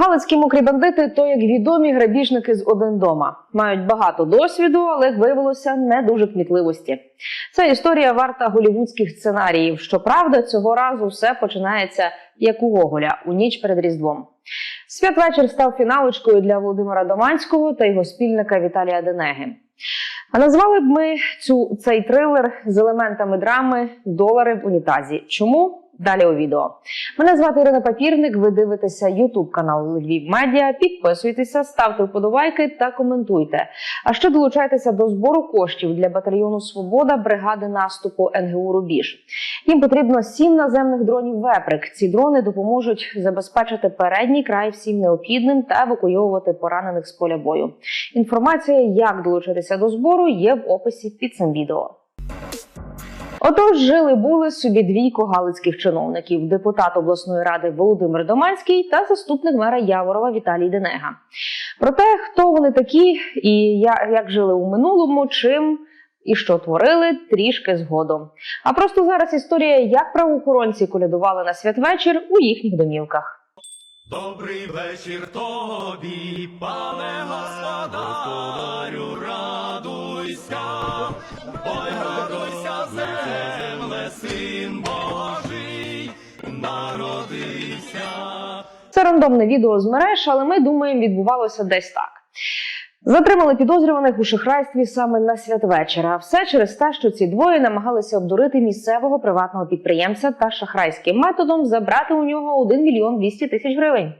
Галицькі мокрі бандити то як відомі грабіжники з один дома. Мають багато досвіду, але як виявилося не дуже кмітливості. Це історія варта голівудських сценаріїв. Щоправда, цього разу все починається як у Гоголя у ніч перед Різдвом. Святвечір став фіналочкою для Володимира Доманського та його спільника Віталія Денеги. А назвали б ми цю цей трилер з елементами драми Долари в унітазі. Чому? Далі у відео. Мене звати Ірина Папірник. Ви дивитеся Ютуб канал Львів Медіа. Підписуйтеся, ставте вподобайки та коментуйте. А ще долучайтеся до збору коштів для батальйону Свобода бригади наступу НГУ Рубіж. Їм потрібно сім наземних дронів Веприк. Ці дрони допоможуть забезпечити передній край всім необхідним та евакуйовувати поранених з поля бою. Інформація, як долучитися до збору, є в описі під цим відео. Отож, жили були собі двійко галицьких чиновників: депутат обласної ради Володимир Доманський та заступник мера Яворова Віталій Денега. Про те, хто вони такі і як жили у минулому, чим і що творили, трішки згодом. А просто зараз історія, як правоохоронці колядували на святвечір у їхніх домівках. Добрий вечір тобі, пане господарю, радуйся, Це рандомне відео з мереж, але ми думаємо, відбувалося десь так. Затримали підозрюваних у шахрайстві саме на святвечора. Все через те, що ці двоє намагалися обдурити місцевого приватного підприємця та шахрайським методом забрати у нього 1 мільйон 200 тисяч гривень.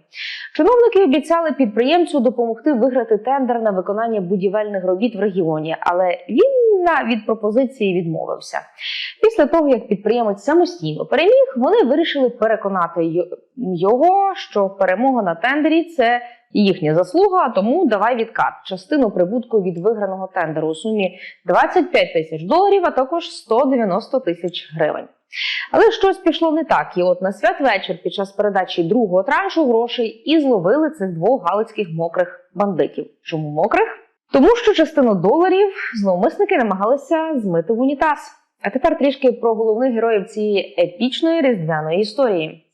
Чиновники обіцяли підприємцю допомогти виграти тендер на виконання будівельних робіт в регіоні, але він від пропозиції відмовився. Після того, як підприємець самостійно переміг, вони вирішили переконати його, що перемога на тендері це їхня заслуга, тому давай відкат частину прибутку від виграного тендеру у сумі 25 тисяч доларів, а також 190 тисяч гривень. Але щось пішло не так, і от на святвечір під час передачі другого траншу грошей і зловили цих двох галицьких мокрих бандитів. Чому мокрих? Тому що частину доларів зловмисники намагалися змити в унітаз. А тепер трішки про головних героїв цієї епічної різдвяної історії.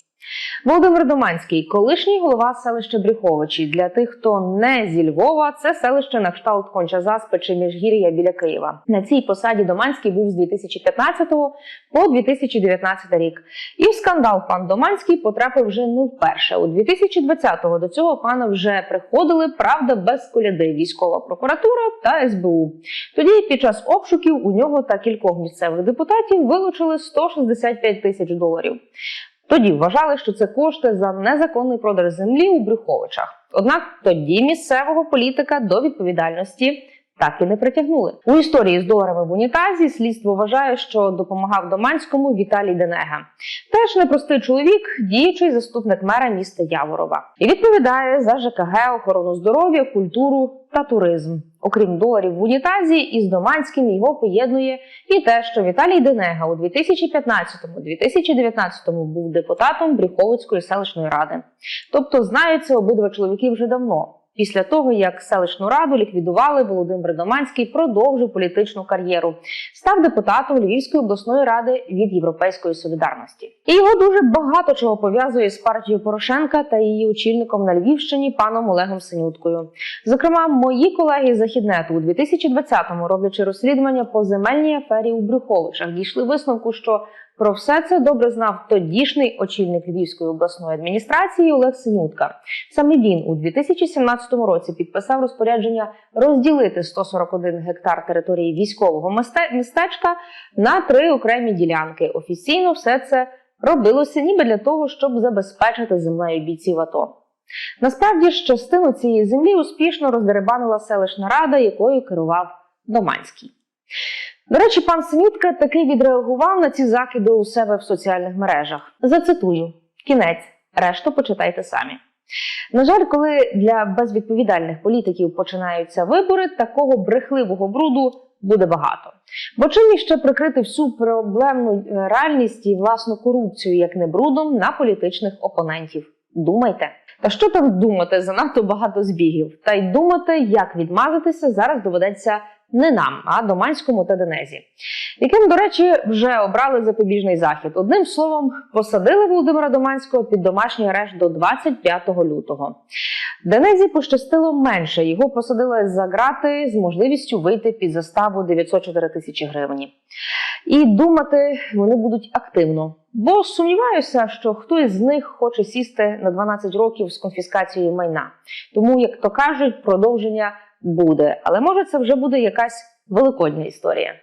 Володимир Доманський, колишній голова селища Брюховичі. Для тих, хто не зі Львова, це селище на кшталт Конча-Заспи чи Міжгір'я біля Києва. На цій посаді Доманський був з 2015 по 2019 рік. І в скандал пан Доманський потрапив вже не вперше. У 2020-го до цього пана вже приходили, правда, без коляди військова прокуратура та СБУ. Тоді під час обшуків у нього та кількох місцевих депутатів вилучили 165 тисяч доларів. Тоді вважали, що це кошти за незаконний продаж землі у Брюховичах. Однак тоді місцевого політика до відповідальності так і не притягнули. У історії з доларами в унітазі слідство вважає, що допомагав Доманському Віталій Денега. Теж непростий чоловік, діючий заступник мера міста Яворова, і відповідає за ЖКГ, охорону здоров'я, культуру та туризм. Окрім доларів в унітазі, із Доманським його поєднує і те, що Віталій Денега у 2015-2019 був депутатом Брюховицької селищної ради. Тобто знаються обидва чоловіки вже давно. Після того, як селищну раду ліквідували, Володимир Доманський продовжив політичну кар'єру, став депутатом Львівської обласної ради від Європейської солідарності. І його дуже багато чого пов'язує з партією Порошенка та її очільником на Львівщині паном Олегом Синюткою. Зокрема, мої колеги з Західнету у 2020-му, роблячи розслідування по земельній афері у Брюховичах, дійшли висновку, що про все це добре знав тодішній очільник Львівської обласної адміністрації Олег Синютка. Саме він у 2017 році підписав розпорядження розділити 141 гектар території військового містечка на три окремі ділянки. Офіційно все це робилося ніби для того, щоб забезпечити землею бійців АТО. Насправді ж частину цієї землі успішно роздеребанила селищна рада, якою керував Доманський. До речі, пан Синютка таки відреагував на ці закиди у себе в соціальних мережах. Зацитую: кінець, решту почитайте самі. На жаль, коли для безвідповідальних політиків починаються вибори, такого брехливого бруду буде багато. Бо чим іще прикрити всю проблемну е, реальність і власну корупцію, як не брудом, на політичних опонентів. Думайте. Та що там думати, занадто багато збігів. Та й думати, як відмазатися, зараз доведеться не нам, а Доманському та Денезі, яким, до речі, вже обрали запобіжний захід. Одним словом, посадили Володимира Доманського під домашній арешт до 25 лютого. Денезі пощастило менше. Його посадили за грати з можливістю вийти під заставу 904 тисячі гривень. І думати вони будуть активно. Бо сумніваюся, що хтось з них хоче сісти на 12 років з конфіскацією майна. Тому, як то кажуть, продовження буде. Але може це вже буде якась великодня історія.